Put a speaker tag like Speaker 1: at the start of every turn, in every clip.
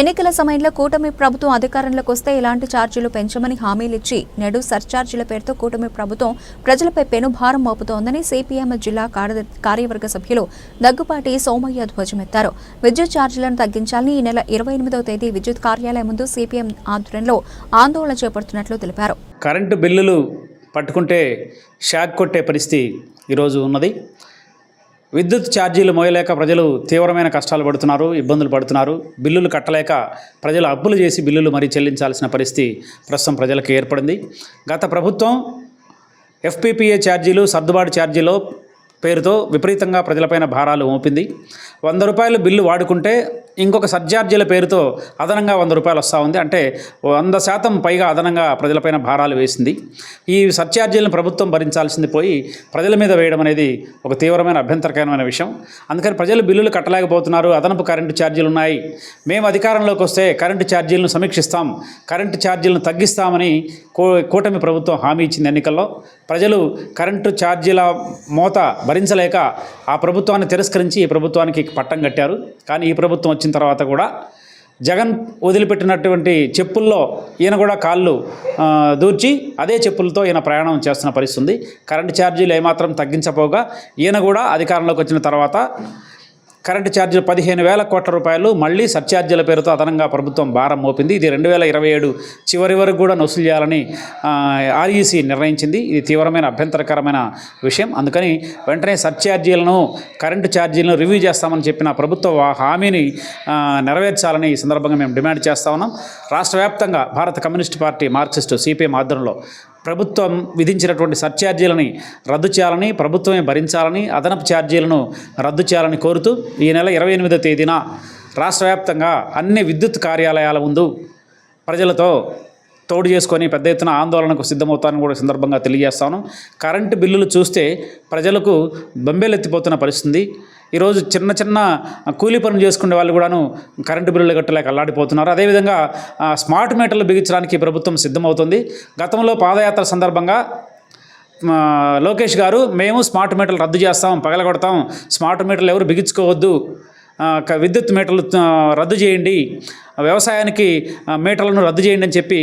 Speaker 1: ఎన్నికల సమయంలో కూటమి ప్రభుత్వం అధికారంలోకి వస్తే ఇలాంటి ఛార్జీలు పెంచమని హామీలిచ్చి నేడు సర్ఛార్జీల పేరుతో కూటమి ప్రభుత్వం ప్రజలపై పెనుభారం మోపుతోందని సిపిఎం జిల్లా కార్యవర్గ సభ్యులు దగ్గుపాటి సోమయ్య ధ్వజమెత్తారు. విద్యుత్ ఛార్జీలను తగ్గించాలని ఈ నెల ఇరవై ఎనిమిదవ తేదీ విద్యుత్ కార్యాలయం ముందు సిపిఎం ఆధ్వర్యంలో ఆందోళన చేపడుతున్నట్లు తెలిపారు.
Speaker 2: కరెంటు బిల్లులు పట్టుకుంటే షాక్ కొట్టే పరిస్థితి ఈరోజు ఉన్నది. విద్యుత్ ఛార్జీలు మోయలేక ప్రజలు తీవ్రమైన కష్టాలు పడుతున్నారు ఇబ్బందులు పడుతున్నారు. బిల్లులు కట్టలేక ప్రజలు అప్పులు చేసి బిల్లులు మరీ చెల్లించాల్సిన పరిస్థితి ప్రస్తుతం ప్రజలకు ఏర్పడింది. గత ప్రభుత్వం ఎఫ్పిపిఏ ఛార్జీలు సర్దుబాటు ఛార్జీలో పేరుతో విపరీతంగా ప్రజలపైన భారాలు మోపింది. వంద రూపాయలు బిల్లు వాడుకుంటే ఇంకొక సర్జార్జీల పేరుతో అదనంగా వంద రూపాయలు వస్తూ ఉంది. అంటే వంద శాతం పైగా అదనంగా ప్రజలపైన భారాలు వేసింది. ఈ సర్ఛార్జీలను ప్రభుత్వం భరించాల్సింది పోయి ప్రజల మీద వేయడం అనేది ఒక తీవ్రమైన అభ్యంతరకరమైన విషయం. అందుకని ప్రజలు బిల్లులు కట్టలేకపోతున్నారు. అదనపు కరెంటు ఛార్జీలు ఉన్నాయి. మేము అధికారంలోకి వస్తే కరెంటు ఛార్జీలను సమీక్షిస్తాం. కరెంటు ఛార్జీలను తగ్గిస్తామని కూటమి ప్రభుత్వం హామీ ఇచ్చింది ఎన్నికల్లో. ప్రజలు కరెంటు ఛార్జీల మోత భరించలేక ఆ ప్రభుత్వాన్ని తిరస్కరించి ఈ ప్రభుత్వానికి పట్టం కట్టారు. కానీ ఈ ప్రభుత్వం వచ్చిన తర్వాత కూడా జగన్ వదిలిపెట్టినటువంటి చెప్పుల్లో ఈయన కూడా కాళ్ళు దూర్చి అదే చెప్పులతో ఈయన ప్రయాణం చేస్తున్న పరిస్థితి ఉంది. కరెంటు ఛార్జీలు ఏమాత్రం తగ్గించపోగా ఈయన కూడా అధికారంలోకి వచ్చిన తర్వాత కరెంటు ఛార్జీలు పదిహేను వేల కోట్ల రూపాయలు. మళ్ళీ సర్ఛార్జీల పేరుతో అదనంగా ప్రభుత్వం భారం మోపింది. ఇది రెండు వేల ఇరవై ఏడు చివరి వరకు కూడా వసూలు చేయాలని ఆర్ఈసీ నిర్ణయించింది. ఇది తీవ్రమైన అభ్యంతరకరమైన విషయం. అందుకని వెంటనే సర్ఛార్జీలను కరెంటు ఛార్జీలను రివ్యూ చేస్తామని చెప్పిన ప్రభుత్వ హామీని నెరవేర్చాలని ఈ సందర్భంగా మేము డిమాండ్ చేస్తా ఉన్నాం. రాష్ట్ర వ్యాప్తంగా భారత కమ్యూనిస్ట్ పార్టీ మార్క్సిస్టు సిపిఎం ఆధ్వర్యంలో ప్రభుత్వం విధించినటువంటి సర్ఛార్జీలని రద్దు చేయాలని ప్రభుత్వమే భరించాలని అదనపు ఛార్జీలను రద్దు చేయాలని కోరుతూ ఈ నెల ఇరవై ఎనిమిదో తేదీన రాష్ట్ర వ్యాప్తంగా అన్ని విద్యుత్ కార్యాలయాల ముందు ప్రజలతో తోడు చేసుకొని పెద్ద ఎత్తున ఆందోళనకు సిద్ధమవుతానని కూడా సందర్భంగా తెలియజేస్తాను. కరెంటు బిల్లులు చూస్తే ప్రజలకు బొంబేలెత్తిపోతున్న పరిస్థితి. ఈరోజు చిన్న చిన్న కూలీ పనులు చేసుకునే వాళ్ళు కూడాను కరెంటు బిల్లులు కట్టలేక అల్లాడిపోతున్నారు. అదేవిధంగా స్మార్ట్ మీటర్లు బిగించడానికి ప్రభుత్వం సిద్ధమవుతుంది. గతంలో పాదయాత్ర సందర్భంగా లోకేష్ గారు మేము స్మార్ట్ మీటర్లు రద్దు చేస్తాం పగలగొడతాం. స్మార్ట్ మీటర్లు ఎవరు బిగించుకోవద్దు. విద్యుత్ మీటర్లు రద్దు చేయండి. వ్యవసాయానికి మీటర్లను రద్దు చేయండి అని చెప్పి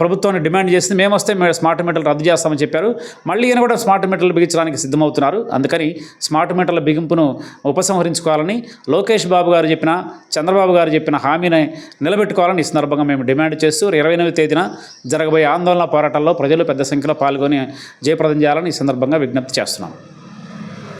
Speaker 2: ప్రభుత్వాన్ని డిమాండ్ చేసింది. మేము వస్తే మేము స్మార్ట్ మీటర్లు రద్దు చేస్తామని చెప్పారు. మళ్ళీ ఈయన కూడా స్మార్ట్ మీటర్లు బిగించడానికి సిద్ధమవుతున్నారు. అందుకని స్మార్ట్ మీటర్ల బిగింపును ఉపసంహరించుకోవాలని లోకేష్ బాబు గారు చెప్పిన చంద్రబాబు గారు చెప్పిన హామీని నిలబెట్టుకోవాలని ఈ సందర్భంగా మేము డిమాండ్ చేస్తూ ఇరవై ఎనిమిది తేదీన జరగబోయే ఆందోళన పోరాటాల్లో ప్రజలు పెద్ద సంఖ్యలో పాల్గొని జయప్రదం చేయాలని ఈ సందర్భంగా విజ్ఞప్తి చేస్తున్నాం.